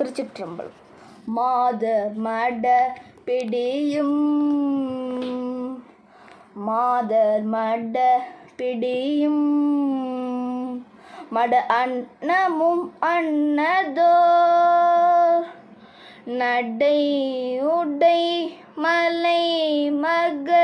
திருச்சிற்றம்பலம். மாத மட பிடியும். மாதர் மட பிடியும். மட அன்னமும் அன்னதோர் நடை உடை மலை மகள்.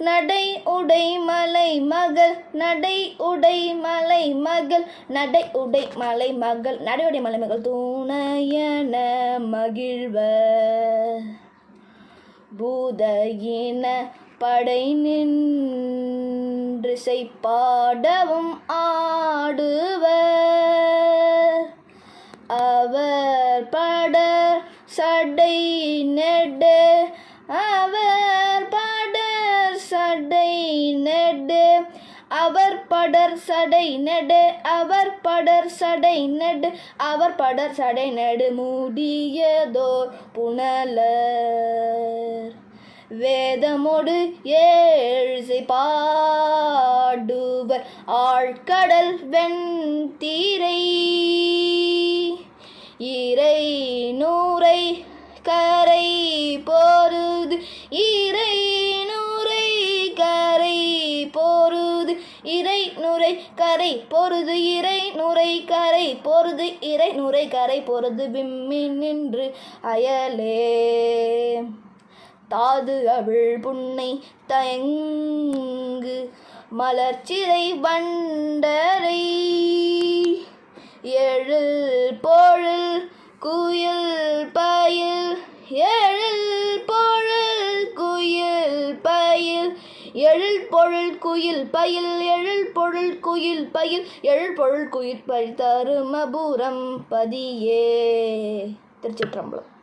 நடை உடை மலை மகள் நடை உடை மலை மகள் நடை உடை மலை மகள். நடை உடை மலை மகள் துணையன மகிழ்வ பூதையின படை நின்றிசை பாடவும் ஆடுவர். அவர் பட சடை நெடு நெடு. அவர் படர் சடை நெடு. அவர் படர் சடை நெடு. அவர் படர் சடை நெடு மூடியதோர் புனலர். வேதமோடு ஏழ்சை பாடுவர் ஆழ்கடல் வெண்தீரை. இறை நூரை கரை போருது. இறை இறை நுரை கரை பொருது இறை நுரை கரை பொருது இறை நுரை கரை பொருது விம்மி நின்று அயலே. தாது அவிழ் புன்னை தயங்கு மலர்ச்சிறை வண்டரை. எழு பொழில் குயில் எழில் பொருள் குயில் பயில் எழில் பொருள் குயில் பயில் எழில் பொருள் குயில் பயில் தருமபுரம் பதியே. திருச்சிற்றம்பலம்.